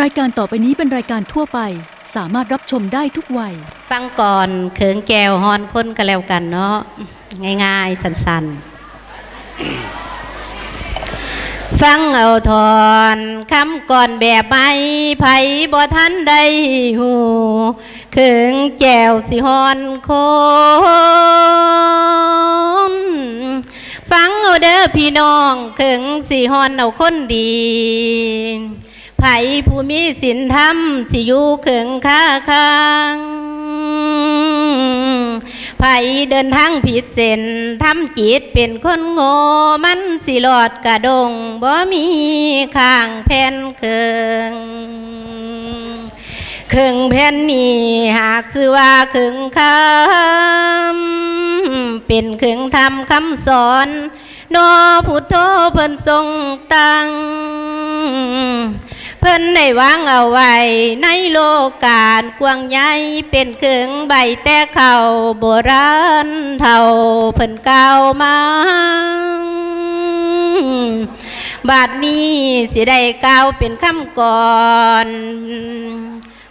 รายการต่อไปนี้เป็นรายการทั่วไป สามารถรับชมได้ทุกวัย ฟังก่อนเขิงแก้วฮอนค้นก็แล้วกันเนาะง่ายๆ สันๆ ฟังเอาทอนคำก่อนแบบไม่ไผบ่ทันได้หูเขิงแก้วสิฮอนคนฟังเอาเด้อพี่น้องเขิงสิฮอนเอาคนดี ไผผู้มีศีลธรรมสิอยู่เขิงค้าค้างไผเดินทางผิดเส้นทำจิตเป็นคนโง่มันสิหลอดกระดงบ่มีข้างแผ่นเคิงเคิงแผ่นนี้หากชื่อว่าเคิงคำเป็นเคิงธรรมคำสอนนอพุทโธเพิ่นทรงตั้ง เพิ่นได้วางเอาไว้ในโลกาลกว้างใหญ่เป็นเครื่องใบแต่เข่าโบราณเท่าเพิ่นเก่าวมาบาดนี้สิได้กล่าวเป็นคำก่อน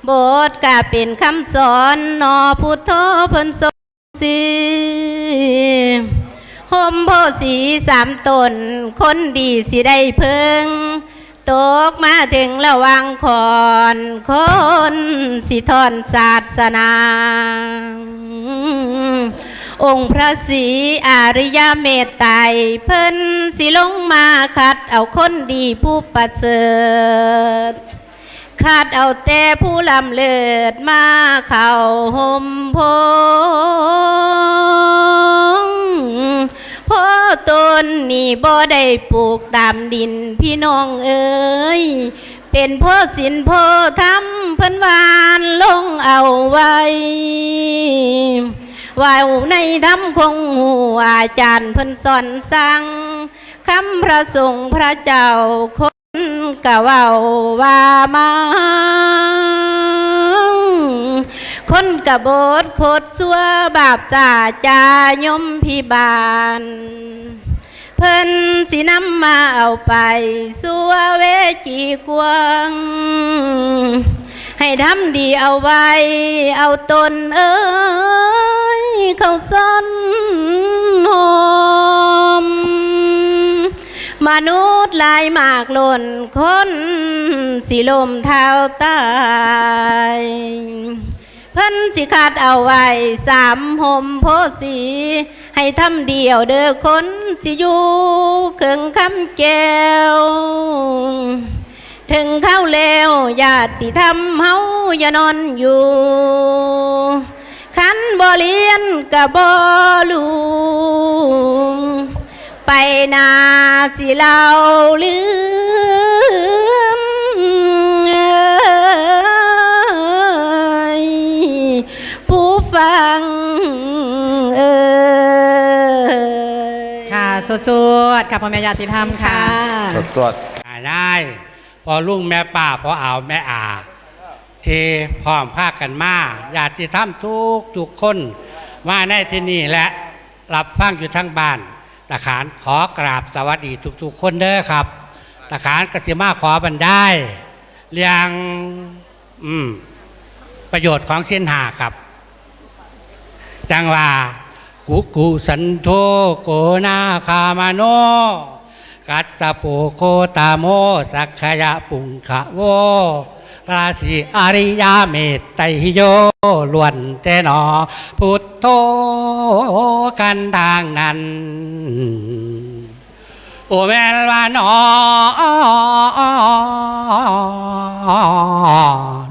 โบสก็เป็นคำสอนนอพุทโธเพิ่นทรงสิหมโพสีสามตน คนดีสิได้เพิง ตกมาถึงระวังคอนคนสิทอนศาสนา องค์พระศรีอริยเมตไตรเพิ่นสิลงมาคัดเอาคนดีผู้ประเสริฐขาดเอาแต่ผู้ลำเลิศมาเข่าห่มพง พ่อตนนี่บ่ได้ปลูกตามดินพี่น้องเอ๋ยเป็นพ่อสินพ่อทำเพิ่นวานลงเอาไว้ว่าในธรรมคงหูอาจารย์เพิ่นสอนสั่งคำพระสงฆ์พระเจ้าคนกะเว้าว่ามา คนกะโบดโคดซัวบาปจ่าจายมพิบาล เพิ่นสินำมาเอาไปสัวเวจีกวง ให้ทำดีเอาไว้ เอาตนเอ้ย เข้าซ่อนหอมมนุษย์ลายมากหล่นคนสิลมเท้าตาย เพิ่นสิขาดเอาไว้สามห่มโพสี ให้ทำเดียวเด้อคนสิอยู่เครื่องคำแก้ว ถึงเข้าแล้วญาติธรรมเฮาอย่านอนอยู่ขันบ่เลียนกับบ่ลูไปนาสิเล่าลืม ฟังเอ่ยค่ะสวดๆค่ะพ่อแม่ญาติธรรมค่ะ สดสดอ่าได้พอลุงแม่ป้าพอเอาแม่อา ที่พร้อมภาคกันมาญาติธรรมทุกทุกคนมาในที่นี่และรับฟังอยู่ทั้งบ้านตะขานขอกราบสวัสดีทุกๆคนเด้อครับตะขานกสิมาขอบรรยายเรียงอืมประโยชน์ของเส้นหาครับ จังว่ากุกุสันโธโกนาคามาโน กัสสะโปโคตาโมสักขยะปุงขะโวราศีอริยาเมตไตโยล้วนแต่หนอ พุทโธกันทางนั้น โอแมนวานอ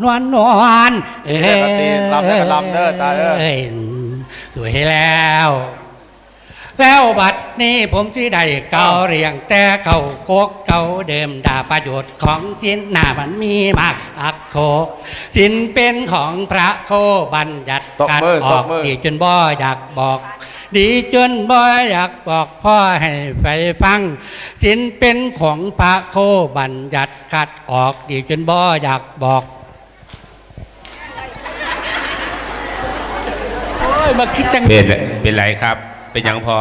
นวลนวลเอ้เด้อครับตีลำเด้อลำเด้อตาเด้อยส วยแล้ว แล้วบัดนี้ผมสิได้เก่าเรียงแต่เก่าโกกเก่าเดิมด่าประโยชน์ของสินหน้ามันมีมากอักโคสินเป็นของพระโคบัญญัติตบการมืออตอบกมือดีจนบ่อยากบอกดีจนบ่อยากบอกพ่อให้ไปฟังสินเป็นของพระโคบัญญัติคัดออกดีจนบ่อยากบอกโอ้ ยมาคิดจังเป็นเป็นไรครับ เป็นหยังพอ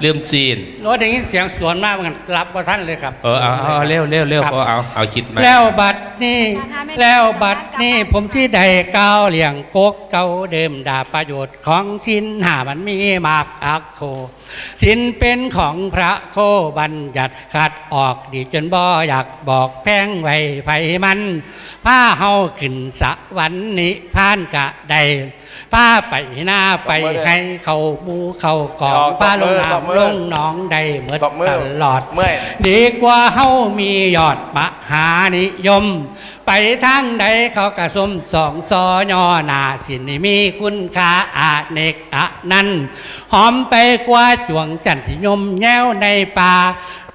เลื่อมซีนรถอย่างนี้เสียงสวนมากเหมือนกันรับว่าท่านเลยครับ เออเอาเอาเอาเร็วเร็วเร็วครับเอาเอาเอาคิดมาแล้วบัดนี้แล้วบัดนี้ผมที่ใดก้าวเลี่ยงกกเก่าเดิมดาประโยชน์ของสินหามันมีมากอักโค สินเป็นของพระโคบัญญัติขัดออกดีจนบ่อยากบอกแพงไว้ไผมันผ้าเฮาขึ้นสะวันนี้พานกะใดป้าไปหน้าไปให้เขาหมูเขากองป้าลงน้ำลงหน้องใดเหมือนตบมือตลอดเมื่อยดีกว่าเฮามียอดมหานิยม ไปทางใดเขากระสมสองซอยอหนาสินมีคุณค่าอาเนกอะนันหอมไปกว่าจวงจันทร์ยมแย้วในป่า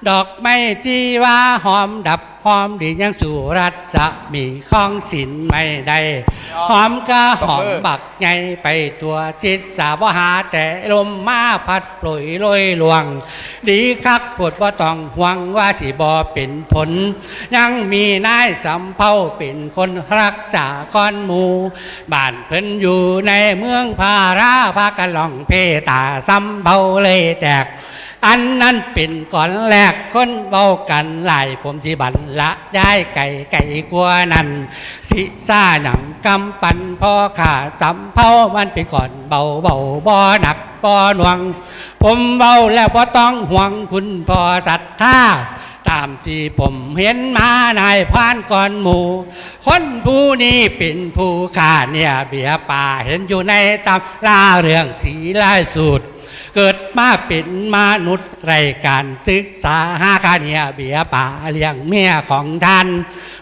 ดอกไม้ที่ว่าหอมดับ หอมดียังสู่รัศมีของสินไม่ได้หอมก็หอมบักไงไปตัวจิตสาวหาแต่ลมมาพัดปล่อยลอยลวง ดีคักปวดว่าต้องหวังว่าสิบอเป็นผล ยังมีนายสำเภาเป็นคนรักษาก้อนหมูบ้านเพิ่นอยู่ในเมืองพาราพากันล่องเพตาสำเภาเลยแตก อันนั้นเป็นก่อนแรกคนเบากันหลายผมสิบันละย้ายไก่ไก่กลัวนั่นสิซ่าหนังกำปันพ่อขาสำเภามันเป็นก่อนเบาเบาบ่หนักบ่หน่วง ผมเบาแล้วบ่ต้องห่วงคุณพ่อศรัทธาตามที่ผมเห็นมานายพานก่อนหมู่คนผู้นี้เป็นผู้ขาเนี่ยเบียป่าเห็นอยู่ในตำราเรื่องสีลายสูตร เกิดมาเป็นมนุษย์ไรการศึกษาหาคาเนียเบียป่าเลี้ยงเมียของท่าน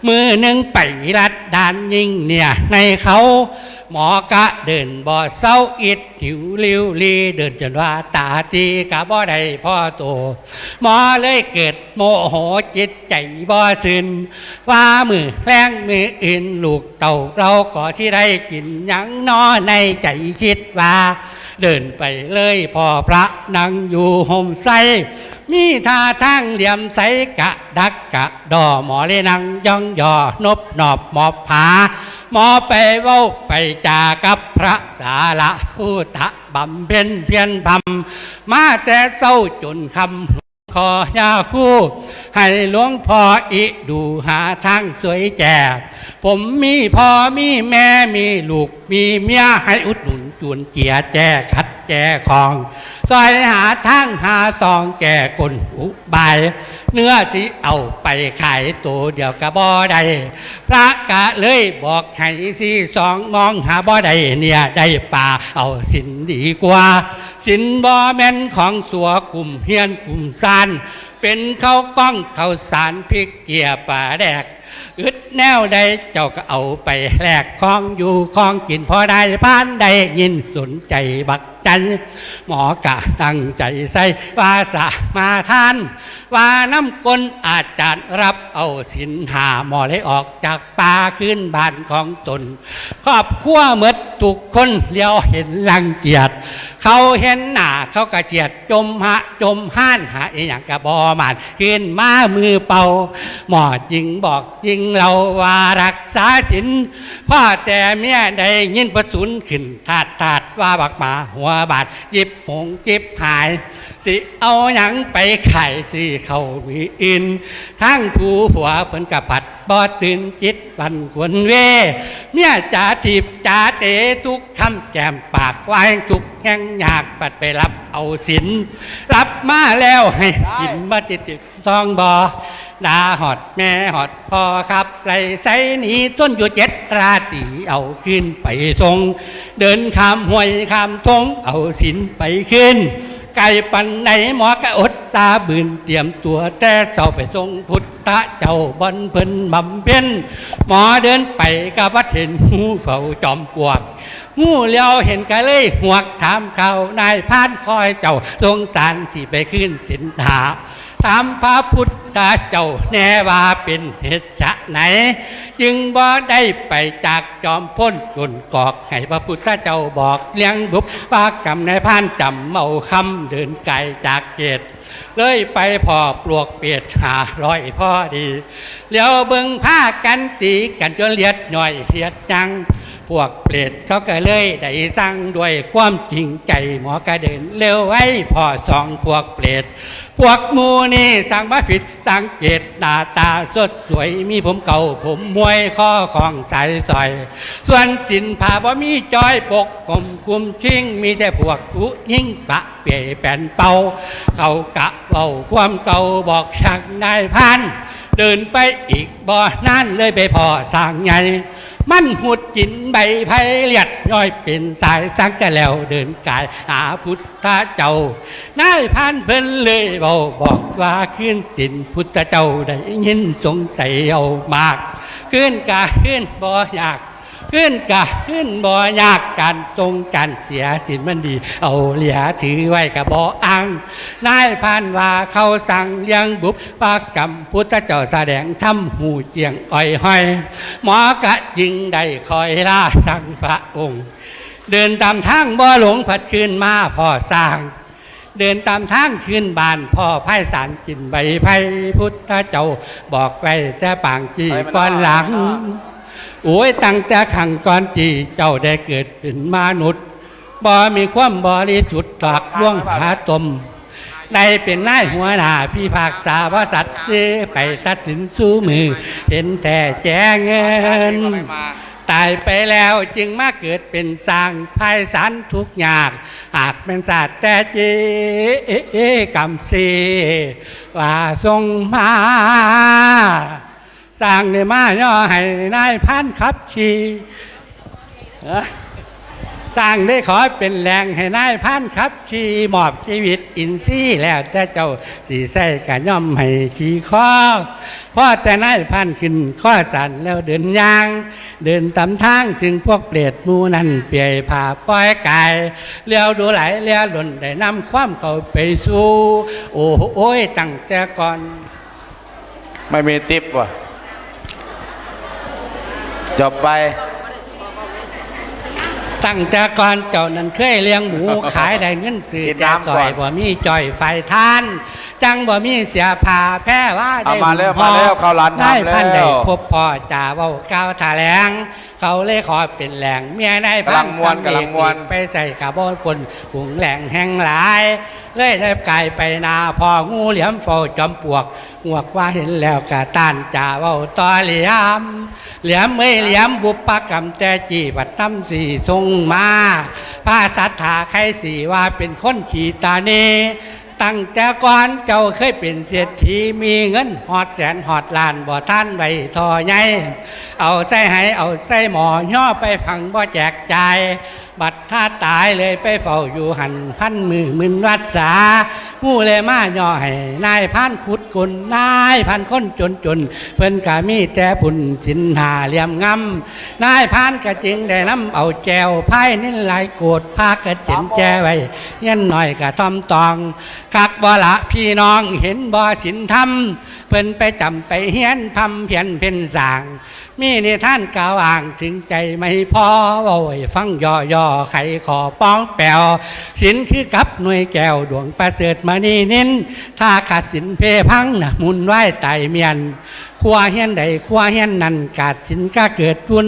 มือหนึ่งไปรัดดานยิงเนี่ยในเขาหมอกะเดินบ่เศร้าอิดหิวลิวลีเดินจนว่าตาตีกะบ่ได้พ่อโตหมอเลยเกิดโมโหจิตใจบ่ซึนว่ามือแรงมืออื่นลูกเต่าเราก็สิได้กินยังนอในใจคิดว่า เดินไปเลยพ่อพระนั่งอยู่ห่มไสมีท่าทางเหลี่ยมใสกะดักกะดอหมอเลนังย่องยอนบหนอบหมอบผาหมอไปเว้าไปจากับพระสาระผู้ตะบำเพ็ญเพียรพำมาแต่เศร้าจนคำ ขอยาคู่ให้หลวงพ่ออิดูหาทางสวยแจ่ผมมีพ่อมีแม่มีลูกมีเมียให้อุดหนุนจวนเจียแจขัดแจของซอยหาทางหาซองแก่กลอุบาย เนื้อสิเอาไปขายตัวเดียวกะบ่ได้พระกะเลยบอกให้สิสองมองหาบ่ได้เนี่ยได้ป่าเอาสินดีกว่า สินบ่แม่นของสัวกลุ่มเฮียนกลุ่มซานเป็นข้าวกล้องข้าวสารพริกเกียป่าแดกอึดแนวใดเจ้าก็เอาไปแลกคลองอยู่คลองกินพอได้พานได้ยินสนใจบัก จันหมอกะตั้งใจใส่ว่าสามาทานว่าน้ำกลอาจารย์รับเอาสินหาหมอเลยออกจากป่าขึ้นบ้านของตนครอบครัวเมดทุกคนเลี้ยวเห็นลังเกียจเขาเห็นหน้าเขากระเจียดจมหะจมห้านหาอหย่างกระบอมานขึ้นมามือเป่า หมอจิงบอกจิงเราว่ารักษาศีลพ่อแต่เมียได้ยินประสุนขึ้นถาดถาด ว่าบักหมาหัวบาดจิบหงจิบหาย สิเอาหยังไปไขายสิเขามีอิน ทั้งผู้ผัวเพิ่นกับผัดบ่ตื่นจิตวันควรเว เมียจ่าจีบจ่าเตะทุกคำแจมปากไว้ทุกแห่งอยากปัดไปรับเอาสิน รับมาแล้วให้กินมาจิตติ ซองบอดาหอดแม่หอดพ่อครับไรใส่หนีต้นอยู่เจ็ดราตีเอาขึ้นไปทรง เดินข้ามห้วยข้ามทงเอาสินไปขึ้น ไก่ปันไหนหมอกะอดตาบืนเตรียมตัวแต่เสาไปทรงพุทธเจ้าบอนเพิ่นบำเพ็ญหมอเดินไปกับวัดเห็นหูเผาจอมปวกงูเลี้ยวเห็นกะเลยหวกถามเขานายพานคอยเจ้าสงสารที่ไปขึ้นสินหา ถามพระพุทธเจ้าแน่ว่าเป็นเหตุชะไหน จึงบ่ได้ไปจากจอมพ้นจนกอกให้พระพุทธเจ้าบอกเลี้ยงบุปปากรรมในพานจำเมาคำเดินไกลจากเจตเลยไปพอปลวกเปียดหาร้อยพ่อดีแล้วเบิ่งผ้ากันตีกันจนเลียดหน่อยเลียดจังพวกเปรตเขาก็เลยได้สั่งด้วยความจริงใจหมอก็เดินเร็วไว้พอสองพวกเปรต พวกมูนี่สั่งมาผิดสั่งเจตหน้าตาสดสวยมีผมเก่าผมมวยข้อของสายซอย ส่วนสินผ้าบ่มีจอยปกผมคุมชิงมีแต่พวกผู้ยิ่งปะเปียแป่นเป่าเขากะเป่าความเก่าบอกช่างนายพันเดินไปอีกบ่อนานเลยไปพอสร้างไงมันหุดจินใบไผ่เลียด ย่อยเป็นสายสังกะแล้วเดินกายหาพุทธเจ้านายพันเพิ่นเลยบอกบอกว่าขึ้นสินพุทธเจ้าได้ยินสงสัยเอามากขึ้นกาขึ้นบ่อยาก ขึ้นกะขึ้นบ่ยากการทรงการเสียสินมันดี เอาเหลียถือไว้กับบ่อังนายพันว่าเขาสั่งเลี้ยงบุปปากรรมพุทธเจ้าแสดงทำหูเจียงอ่อยห้อยหมอกะยิงได้คอยล่าสั่งพระองค์ เดินตามทางบ่หลงผัดคืนมาพ่อสร้างเดินตามทางขึ้นบานพ่อไพ่สารกินใบไผ่พุทธเจ้าบอกไว้แต่ปางจีก่อนหลัง โอ้ยตั้งแต่ขังก่อนจีเจ้าได้เกิดเป็นมนุษย์บ่มีความบริสุทธิ์ตากล่วงหาตมได้เป็นนายหัวหน้าพี่ภาคษาว่าสัตว์เสไปตัดสินสู้มือ เห็นแต่แจ้งเงิน ตายไปแล้วจึงมาเกิดเป็นสร้างภายสารทุกอย่างหากเป็นศาสตร์แต่เจกรรมสีว่าทรงมา สร้างในมาย่อให้นายพันขับชีเอ้อสร้างได้ขอเป็นแรงให้นายพันขับชีมอบชีวิตอินทรีย์แล้วแต่เจ้าสีใส่กันย่อมให้ขี่ข้อพ่อแต่นายพันขึ้นข้อสันแล้วเดินยาง เดินตามทางถึงพวกเปรตมูนั่นเปียผ่าปล่อยกายเลี้ยวดูไหลเลี้ยวหล่นได้นำความเขาไปสู่โอ้โอ้ยตั้งแต่ก่อน ไม่มีติปว่ะ จบไป ตั้งแต่ก่อนเจ้านั้นเคยเลี้ยงหมูขายได้เงินสื่อกินแจกน้ำซก่ออยนบ่มีจ่อยไฟทาน จังบ่มีเสียผ้าแพ้ว่าได้เอามาแล้วหุ่นมาแล้วเข้าร้านทำได้พันแล้วได้พบพ่อจ่าเว้าก้าวแถลงเขาเลยขอเป็นแหล่งเมียได้พักำลังม่วนสำเร็จกำลังม่วนไปใส่กระบอกปนหุงแหล่งแห่งหลาย เลยได้กลายไปนาพองูเหลี่ยมเฝ้าจอมปลวกหวกว่าเห็นแล้วกะต้านจ่าเว้าต่อเหลี่ยม เหลี่ยมไม่เหลี่ยมบุปปกรรมแต่จีบัดน้ำสีทรงมาพระสัทธาใครสีว่าเป็นคนขีตาเน ตั้งแต่ก่อนเจ้าเคยเป็นเศรษฐีมีเงินหอดแสนหอดล้านบ่ท่านใบทอใหญ่เอาใส่ให้เอาใส่หมอย่อไปฟังบ่แจกจ่ายบัดท่าตายเลยไปเฝ้าอยู่หันพันมือมึนวัดสา ผู้เลยมาย่อให้นายพันขุดกุนนายพันคนจนจนเพิ่นกะมีแต่บุญสินหาเหลี่ยมงำนายพันกะจิงได้น้ำเอาแจวพายนิ่นหลายโกดพากระเจนแจไว้เยันหน่อยกะทอมตองคักบ่ละพี่น้องเห็นบ่สินทำ เพิ่นไปจำไปเฮียนทำเพียนเพ่นสาง มีในท่านกล่าวอ่างถึงใจไม่พอโอ้ยฟังย่อย่อไขขอป้องแปวสินคือกับหน่วยแก้วดวงประเสริฐมานี่นินถ้าขาดสินเพพังนะมุนไหวไตเมียนครัวเฮียนใดครัวเฮียนนั้นกาดสินก็เกิดบุญ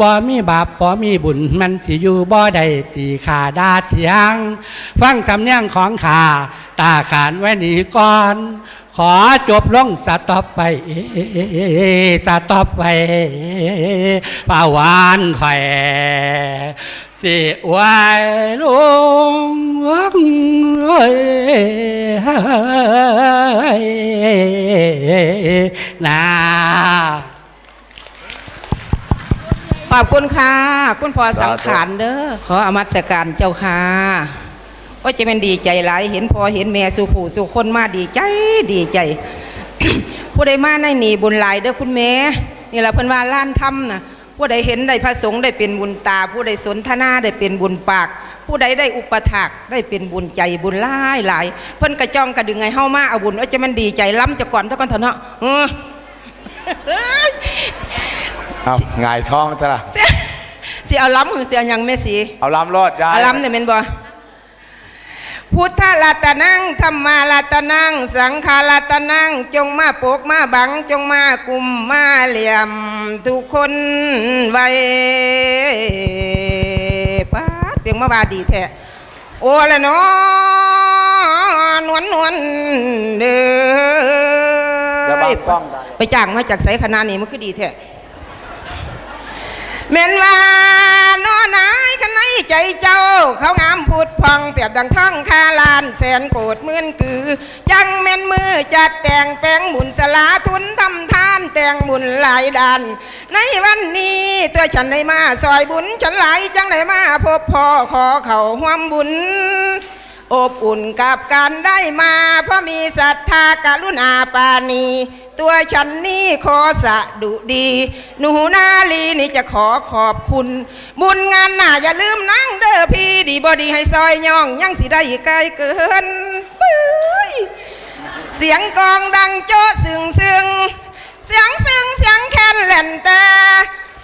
บ่มีบาปบ่มีบุญมันสิอยู่บ่ได้ตีขาดาเทียง ฟังสำเนียงของขาตาขานไว้หนีก่อน ขอจบลงสต็อปไปสต็อปไปป่าวานไข่สิไว้ลุงเอ้ยนาขอบคุณค่ะ คุณพอสังขารเด้อขออมัสการเจ้าค่ะ ก็จะเป็นดีใจหลาย เห็นพ่อเห็นแม่สุผู้สุคนมาดีใจดีใจ ผู้ใดมาในหนีบุญหลายเด้อคุณแม่นี่แหละเพิ่นว่าล้านถ้ำนะผู้ใดเห็นได้พระสงฆ์ได้เป็นบุญตา ผู้ใดสนทนาได้เป็นบุญปาก ผู้ใดได้อุปถากได้เป็นบุญใจบุญหลายหลายเพิ่นกระจองกระดึงไงเฮามาเอาบุญว่าจะมันดีใจล้ำจะก่อนเท่ากันเถอะเนาะเออเอาหงายท้องซะละสิเอาล้ำหรือสิเอาหยังแม่สีเอาลำรอดยายอาลัมเนี่ยเป็นบ่ พุทธรัตนังธรรมารัตนัง สังฆารัตนัง จงมาปกมาบัง จงมากุมมาเหลี่ยม ทุกคนไว้ป้าดเพียงมาบาดีแท้โอ้ละเนาะนวลนวลเด้จะบัองกล้องได้ไปจ้างมาจากไสคณะนี้มันคือดีแท้ แม่นว่าน้อนายขนในใจเจ้า เขางามพูดพองเปรียบดังท่องคาลานแสนโกรธเมื่อนคือ ยังแม่นมือจัดแต่งแปลงบุญสลาทุนทำทานแต่งบุญหลายดานในวันนี้ตัวฉันได้มาซอยบุญฉันหลายจังได้มาพบพ่อขอเขาห่วมบุญ อบอุ่นกับการได้มา เพราะมีศรัทธากรุณาปานี ตัวฉันนี่ขอสะดุดี หนูนาลีนี่จะขอขอบคุณ บุญงานหน้าอย่าลืมนั่งเด้อพี่ดีบอดีให้ซอยย่อง ยังสิได้ไกลเกินปื้ยเสียงกองดังโจ๊ะซึ่งซึ่งเสียงซึ่งเสียงแคนแหล่นแต่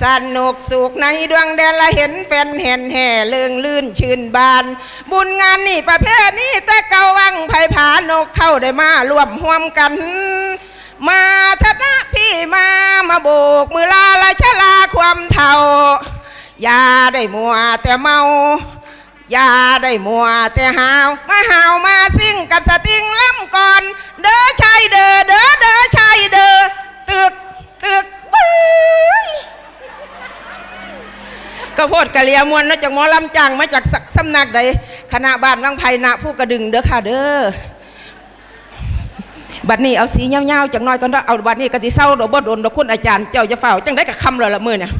สนุกสุขในดวงแดนละเห็นแฟนเห็นแห่เลืองลื่นชื่นบาน บุญงานนี่ประเภทนี้แต่เกาวังไผ่ผานกเข้าได้มาร่วมห่วมกัน มาทนะพี่มามาโบกมือลาละชะลาความเท่า อย่าได้มัวแต่เมาอย่าได้มัวแต่หาว มาหาวมาซิ่งกับสติงล่ำก่อน เด้อชายเด้อเด้อเด้อชายเด้อตึกตึกปื้ย กระโพดกะเลียมวนนะจากหมอลำจังมาจากสักสำนักใดคณะบ้านวังไพนะผู้กระดึงเด้อค่ะเด้อบัดนี้เอาสีเงาๆจังน้อยก่อนเด้อเอาบัดนี้ก็สิเศร้าดอกบ่โดนดอกคุณอาจารย์เจ้าจะเฝ้าจังได้กับคำเลยละมือเนี่ย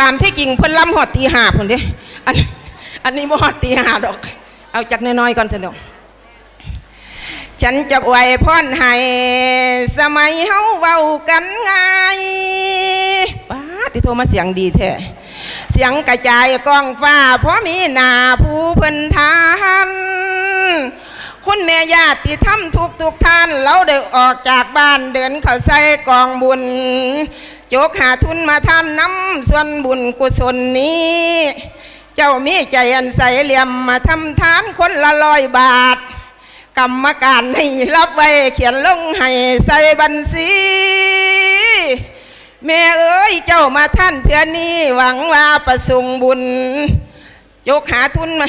ตามที่จริงเพิ่นล้ำหอดตีหาพุ่นเด้อันอันนี้บ่หอดตีหาดอก เอาจากน้อยๆก่อนสนุกฉันจะอวยพรให้สมัยเฮาเว้ากันง่ายป้าที่โทรมาเสียงดีแท้ เสียงกระจายกองฟ้าเพราะมีหนาผู้เพิ่นทานคุณแม่ญาติธรรมทุกทุกท่านเราได้ออกจากบ้านเดินเข้าใส่กองบุญโจกหาทุนมาท่านน้ำส่วนบุญกุศลนี้ เจ้ามีใจอันใสเหลี่ยมมาทำทานคนละร้อยบาท กรรมการให้รับไว้เขียนลงให้ใส่บัญชี แม่เอ้ยเจ้ามาท่านเทือนี้หวังว่าประสงบุญยกหาทุนมา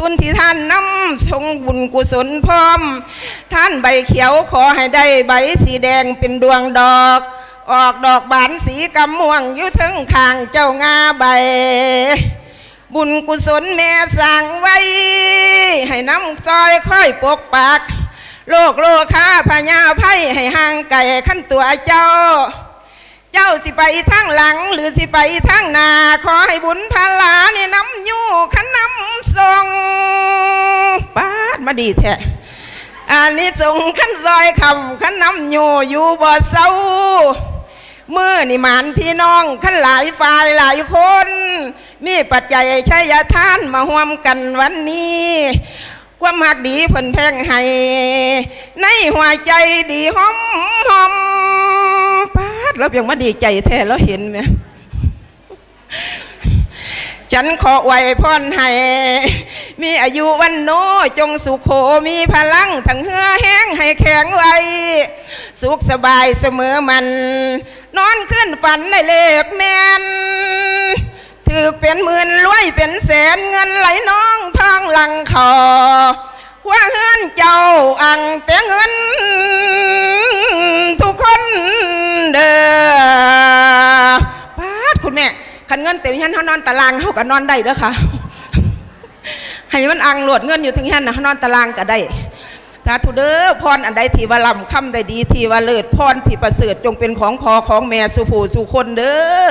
ทุนที่ท่านนำทรงบุญกุศลพร้อม ท่านใบเขียวขอให้ได้ใบสีแดงเป็นดวงดอก ออกดอกบานสีกำม่วงอยู่ถึงคางเจ้างาใบ บุญกุศลแม่สั่งไว้ ให้น้ำซอยค่อยปกปัก โลกโลคาพญาไพ่ให้ห่างไก่ขั้นตัวเจ้า เจ้าสิไปทางหลัง หรือสิไปทางหน้าขอให้บุญพลาเนี่ยน้ำยู่ขันน้ำทรงปาดมาดีแท้อันนี้ทรงขันซอยคำขันน้ำยู่อยู่บ่เศร้ามือนี่หมานพี่น้องขันหลายฝ่ายหลายคน มีปัจจัยใชัยทานมาห่วมกันวันนี้ความหักดีเพิ่นแพงให้ในหัวใจดีหอมหอม ดแล้วยังมาดีใจแท้แล้วเห็นไหมฉันขอไหวพรให้ มีอายุวันโนจงสุขโขมีพลัง ทั้งเหือแห้งให้แข็งไว สุขสบายเสมอมัน นอนขึ้นฝันในเลขแมนถือเป็นหมื่นรวยเป็นแสนเงินไหลน้องทองหลังคอคว้าเฮือนเจ้าอังแต่เงิน ม่คันเงินเต็มยันเขานอนตารางเขาก็นอนได้เด้อค่ะให้มันอังโหลดเงินอยู่ถึงยันนะเขานอนตารางก็ได้สาธุเด้อพรอันใดที่ว่าลำคำใดดีที่ว่าเลิศพรที่ประเสริฐจงเป็นของพอของแม่สุผูสุคนเด้อ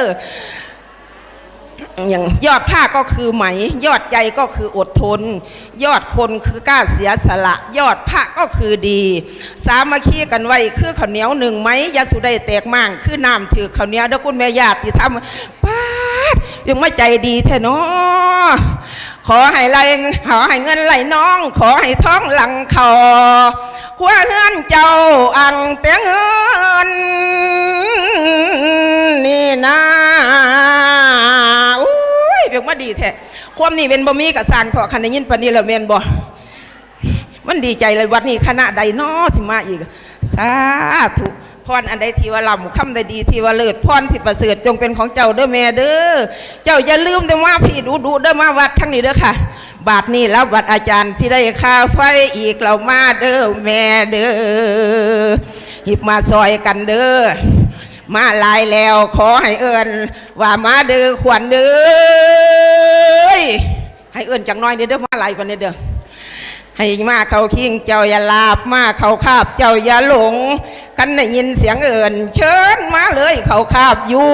อย่างยอดผ้าก็คือไหม ยอดใจก็คืออดทน ยอดคนคือกล้าเสียสละ ยอดผ้าก็คือดี สามัคคีกันไว้คือข้าวเหนียวหนึ่งไหมยาสุได้แตกมั่งคือน้ำถือข้าวเหนียวเด้อคุณแม่ญาติที่ทำ ยังไม่ใจดีแท้เนาะขอให้ไหลขอให้เงินไหลน้อง ขอให้ท้องหลังคอคว้าเงินเจ้าอังแต่เงินนี่นะอุ้ยเพียงมาดีแท้ความนี่เป็นบ่มีกับสร้างเถาะคันได้ยินปานนี้แล้วแม่นบ่มันดีใจเลยวัดนี้คณะใดน้อสิมาอีกสาธุ พรอันใดที่ว่าลำคำใดดีที่ว่าเลิศพรที่ประเสริฐจงเป็นของเจ้าเด้อแม่เด้อเจ้าอย่าลืมเด้อว่าพี่ดูดูเด้อมาวัดทั้งนี้เด้อค่ะ บาทนี้แล้ววัดอาจารย์สิได้ค่าไฟอีกเรามาเด้อแม่เด้อหิบมาซอยกันเด้อมาลายแล้วขอให้เอิญว่ามาเด้อขวัญเด้อให้เอิญจังน้อยเด้อเด้อมาลายว่านี้เด้อให้มาเขาคิงเจ้าอย่าลาบมาเขาคาบเจ้าอย่าหลง กันได้ยินเสียงเอิ่นเชิญมาเลยเขาคาบอยู่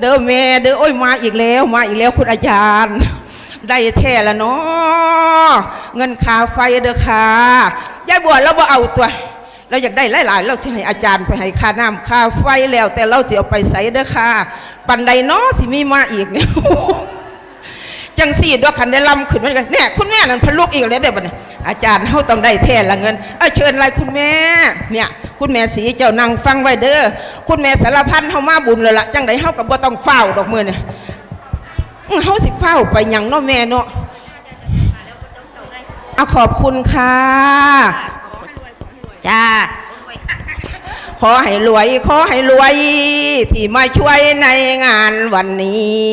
เด้อแม่เด้อโอ้ยมาอีกแล้ว มาอีกแล้วคุณอาจารย์ ได้แท้ละเนาะเงินคาไฟเด้อค่ะยายบัวเราบ่เอาตัว เราอยากได้หลายๆ เราสิให้อาจารย์ไปให้ค่าน้ำค่าไฟแล้ว แต่เราเสิเอาไปใส่เด้อค่ะ ปันใดเนาะสิมีมาอีกเนี่ย จังสี่ดอกคันได้ลำขึ้นมากันเนี่ยคุณแม่นั่นพะลูกอีกแล้วเดี๋ยวบัดนี้อาจารย์เฮาต้องได้แท้ละเงินเอาเชิญอะไรคุณแม่เนี่ยคุณแม่สีเจ้านั่งฟังไว้เด้อคุณแม่สารพันเฮามาบุญเลยละจังไดเฮาก็บ่ต้องเฝ้าดอกมือเนี่ยอื้อเฮาสิเฝ้าไปยังเนาะแม่เนาะเอาขอบคุณค่ะจ้า ขอให้รวย ขอให้รวย ที่มาช่วยในงานวันนี้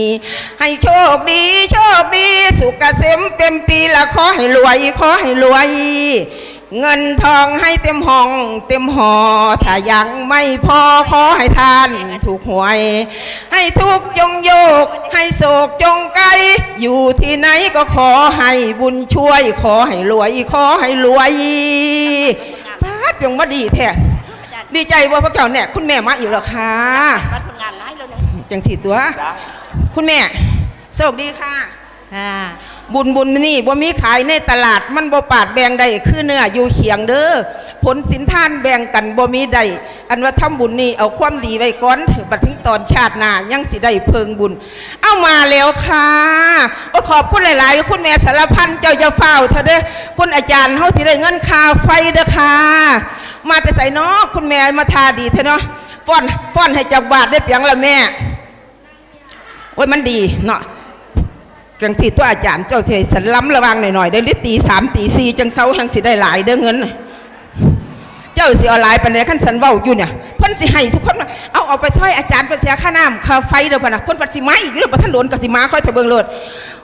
ให้โชคดี โชคดี สุขเกษมเต็มปีละขอให้รวย ขอให้รวย เงินทองให้เต็มห้อง เต็มหอ ถ้ายังไม่พอขอให้ทานถูกหวย ให้ทุกจงโยก ให้โศกจงไกล อยู่ที่ไหนก็ขอให้บุญช่วย ขอให้รวย ขอให้รวยพาดยงมาดีแท้ ดีใจว่าพวกเจ้าเนี่ยคุณแม่มาอีกแล้วค่ะวัดผลงานให้แล้วนะจังสีตัว คุณแม่โชคดีค่ะค่ะ บุญบุญนี่บ่มีขายในตลาดมันบ่ปาดแบ่งได้คือเนื้ออยู่เขียงเด้อผลสินทานแบ่งกันบ่มีใดอันว่าทำบุญนี่เอาความดีไว้ก่อนถึงบัดถึงตอนชาติหน้ายังสิได้เพิงบุญ เอามาแล้วค่ะโอ้ขอบคุณหลาย ๆ คุณแม่สารพันเจ้าจะเฝ้าเถอเด้อคุณอาจารย์เฮาสิได้เงินค่าไฟเด้อค่ะมาแต่ใส่เนาะคุณแม่มาทาดีเถอะเนาะฟ้อนฟ้อนให้จับบาทได้เปียงละแม่โอ้ยมันดีเนาะ จังสีตัวอาจารย์เจ้าเสียสันล้ำระวังหน่อยๆได้ลิตีสามตีสี่จังเซาหังสิได้หลายเด้อเงิน เจ้าสิเอาหลายปันไหนขั้นสันเว้าอยู่เนี่ยเพิ่นสิให้สุกคนเอาเอาไปช่วยอาจารย์ไปเสียค่าน้ำค่าไฟเด้อพ่นน่ะเพิ่นปัดสิมาอีกเด้อบ่ทันโดนกับสิมาค่อยไปเบิ่งโลด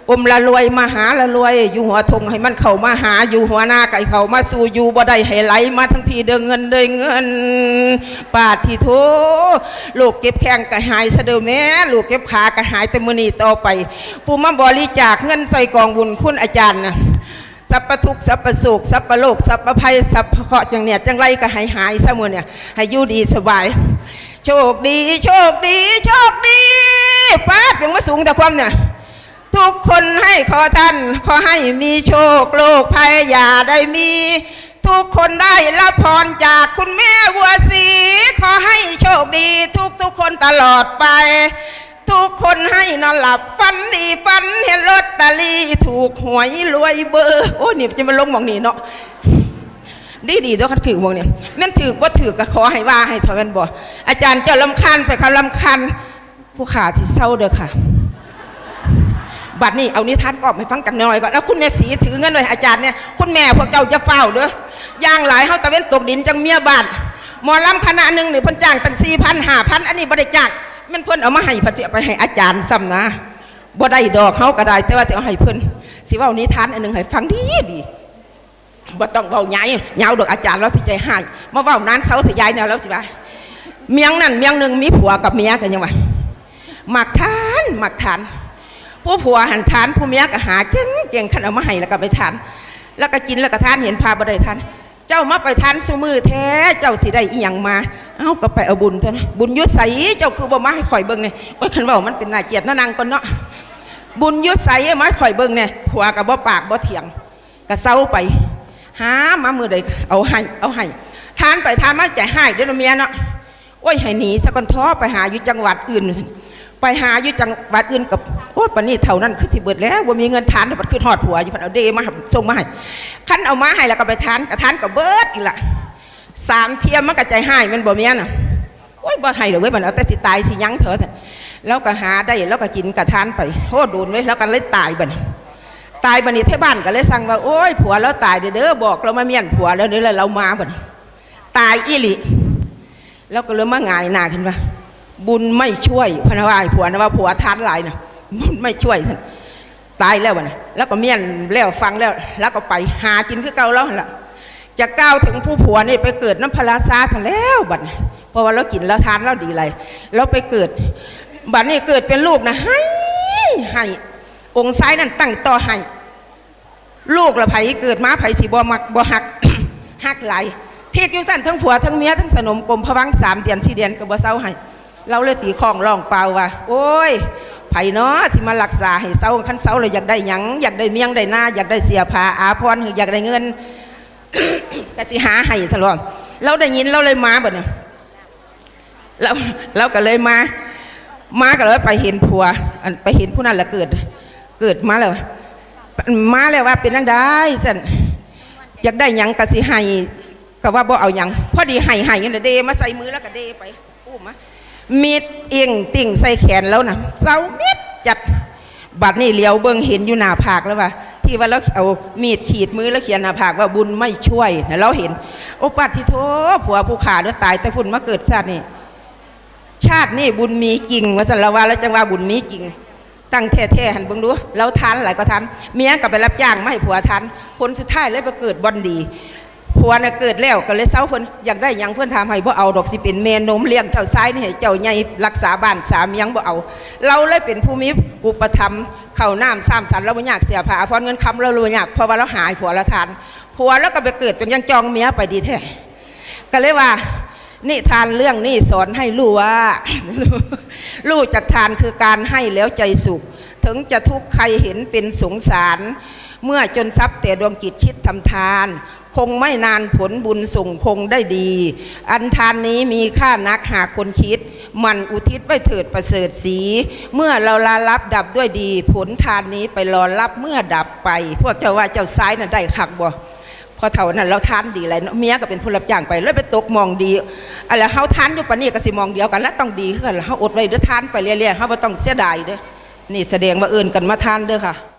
อมละรวยมาหาละรวย อยู่หัวทงให้มันเข้ามาหาอยู่หัวหน้าไก่เข้ามาสู่อยู่บ่ได้ให้ไหลมาทั้งพี่เด้อเงินเด้อเงินปาดที่โทลูกเก็บแข้งก็หายซะเดแม่ลูกเก็บขาก็หายแต่มือนีต่อไปผู้มาบริจาคเงินใส่กองบุญคุณอาจารย์นะสัพพทุกสัพพสุขสัพพโลกสัพพภัยสัพพเคราะห์จังเนี่ยจังไรก็หายหายซะหมดเนี่ยให้อยู่ดีสบาย โชคดี โชคดี โชคดีป้าดยังมาสูงแต่ความเนี่ย ทุกคนให้ขอท่านขอให้มีโชคโลกภัยอย่าได้มี ทุกคนได้รับพรจากคุณแม่บัวศรีขอให้โชคดีทุกทุกคนตลอดไป ทุกคนให้นอนหลับฝันดีฝันเห็นลอตเตอรี่ถูกหวยรวยเบอร์โอ้นี่จะมาลงมองนี่เนาะดีดีตัวคันถือหมองเนี่ยแม่นถือว่าถือก็ขอให้ว่าให้ท่านั้นบ่อาจารย์เจ้าลำคันไปเขาลำคันผู้ขาสิเศร้าเด้อค่ะ บัดนี้เอานิทานกอบให้ฟังกันหน่อยก่อนแล้วคุณแม่สีถือเงินไว้ให้อาจารย์เนี่ยคุณแม่พวกเจ้าจะเฝ้าเด้อย่างหลายเฮาตะเว้นตกดินจังเมียบานหมอลำคณะหนึ่งนี่เพิ่นจ้างตั้งสี่พันห้าพันอันนี้บ่ได้จ้างมันเพิ่นเอามาให้พิ่นสิเอาไปให้อาจารย์ซ้ำนะบ่ได้ดอกเฮาก็ได้ แต่ว่าสิเอาให้เพิ่นสิว้านิทานอันหนึ่งให้ฟังดีดีบ่ต้องเว้าใหญ่ยาวดอกอาจารย์เราสิใจหายมาเว้านานเสาทะยายแนวแล้วสิว่าเมียงนั่นเมียงหนึ่งมีผัวกับเมียกันยังว่ามักทานมักทาน ผู้ผัวหันทานผู้เมียก็หาเก่งเก่งขันเอามาให้แล้วก็ไปทาน แล้วก็กินแล้วก็ทานเห็นพาบ่ได้ทาน เจ้ามาไปทานสุมือแท้เจ้าสิได้อีหยังมา เอ้าก็ไปเอาบุญเถอะนะบุญยุใสเจ้าคือบ่มาให้ข่อยเบิ่งเนี่ยโอ้ยคันว่ามันเป็นน่าเกียดน่านางก่อนเนาะบุญยุใสเอามาให้ข่อยเบิ่งเนี่ยผัวก็บ่ปากบ่เถียงก็เซาไปหามามือใดเอาให้เอาให้ทานไปทานมาใจให้เด้อเนาะเมียเนาะโอ้ยให้หนีสะกอนท้อไปหาอยู่จังหวัดอื่น ไปหาอยู่จังหวัดอื่นกับโอ้ปนี้เท่านั้นคือสิเบิดแล้วว่ามีเงินทานแต่ปัดคือทอดผัวอยู่พันเอาเดมาส่งมาให้คันเอามาให้แล้วก็ไปทานก็ทานก็เบิดอีกละสามเทียมมันก็ใจให้มันบ่เมียน่ะโอ้ยบ่ให้เด้อเว้ยมันเอาแต่สิตายสิยั้งเถอะแล้วก็หาได้แล้วก็กินก็ทานไปโหโดนไว้แล้วก็เลยตายบันตายบัดนี้ที่บ้านก็เลยสั่งว่าโอ้ยผัวเราตายเด้อบอกเรามาเมียนผัวแล้วนี่แหละเรามาบันตายอีหลิแล้วก็เลยมาหงายหนาขึ้นว่า บุญไม่ช่วยพนวายผัวนะว่าผัวทานหลายนะบุญไม่ช่วยท่านตายแล้ววะนะแล้วก็เมียนแล้วฟังแล้ว แล้วก็ไปหากินคือเก่าแล้วหั่นล่ะจะก้าวถึงผู้ผัวนี่ไปเกิดน้ำพลาซาทันแล้วบัดนี้เพราะว่าเรากินแล้วทานแล้วดีไรเราไปเกิด บัดนี้เกิดเป็นลูกนะให้ให้องค์ซ้ายนั่นตั้งต่อให้ลูกละไผเกิดมาไผสีบ่มักบ่หักหักไหลเทียกอยู่สั้นทั้งผัวทั้งเมียทั้งสนมกลมพวังสามเดือนสี่เดือนก็บ่เศร้าให้ เราเลยตีข้องร้องเปล่าว่า โอ้ยไผเนาะสิมารักษาให้เศร้าคันเศร้าเลยอยากได้หยังอยากได้เมียงได้หน้าอยากได้เสียผ้าอาพรอยากได้เงินก็สิหาให้สลอมเราได้ยินเราเลยมาบ่เนี่ยเราเราก็เลยมามาก็เลยไปเห็นผัวไปเห็นผู้นั้นแหละเกิด เกิดมาแล้วมาแล้วว่าเป็นนังได้สันอยากได้หยังก็สิให้ก็ว่าบ่เอาหยังพอดีให้ให้นั่นเดมาใส่มือแล้วก็เดไปอู้มา มีดเอียงติ่งใส่แขนแล้วนะเศร้ามิดจัดบัดนี้เลียวเบิ่งเห็นอยู่หน้าผากแล้วว่าที่ว่าเราเอามีดขีดมือแล้วเขียนหน้าผากว่าบุญไม่ช่วยนะเราเห็น โอปัดที่โทผัวผู้ขาเด้อตายแต่พุ่นมาเกิดชาตินี่ชาตินี่บุญมีจริงว่าสันละว่าแล้วจังว่าบุญมีจริงตั้งแท้ๆหันเบิ่งดูเราทานหลายก็ทานเมียก็ไปรับจ้างไม่ผัวทานผลสุดท้ายเลยไปเกิดบอนดี ผัวน่ะเกิดแล้วก็เลยเศร้าเพิ่นอยากได้หยังเพิ่นถามให้บ่เอาดอกสิเป็นเมนมเลี้ยงเจ้าซ้ายนี่ให้เจ้าใหญ่รักษาบ้านสามยังบ่เอา เราเลยเป็นผู้มีอุปถัมภ์เข้าน้ำสามสันเราบ่อยากเสียผ้าพรเงินคำเราบ่อยากเพราะว่าเราหายผัวละทานผัวแล้วก็ไปเกิดเป็นยังจองเมียไปดีแท้ก็เลยว่านิทานเรื่องนี้สอนให้รู้ว่า รู้จากทานคือการให้แล้วใจสุข ถึงจะทุกข์ใครเห็นเป็นสงสาร เมื่อจนทรัพย์แต่ดวงกิจคิดทำทาน คงไม่นานผลบุญส่งคงได้ดี อันทานนี้มีค่านักหากคนคิด มันอุทิศไว้เถิดประเสริฐสี เมื่อเราลารับดับด้วยดี ผลทานนี้ไปรอรับเมื่อดับไป พวกเจ้าว่าเจ้าซ้ายน่ะได้คักบ่พอเท่านั้นเราทานดีอะไรเนาะเมียก็เป็นผู้รับจ้างไปแล้วไปตกมองดีอะไรเฮาทานอยู่ปานนี้ก็สิมองเดียวกันแล้วต้องดีคือกันเฮาอดไว้เด้อทานไปเรื่อยๆเฮาบ่ต้องเสียดายเด้อนี่แสดงว่าเอิ้นกันมาทานเด้อค่ะ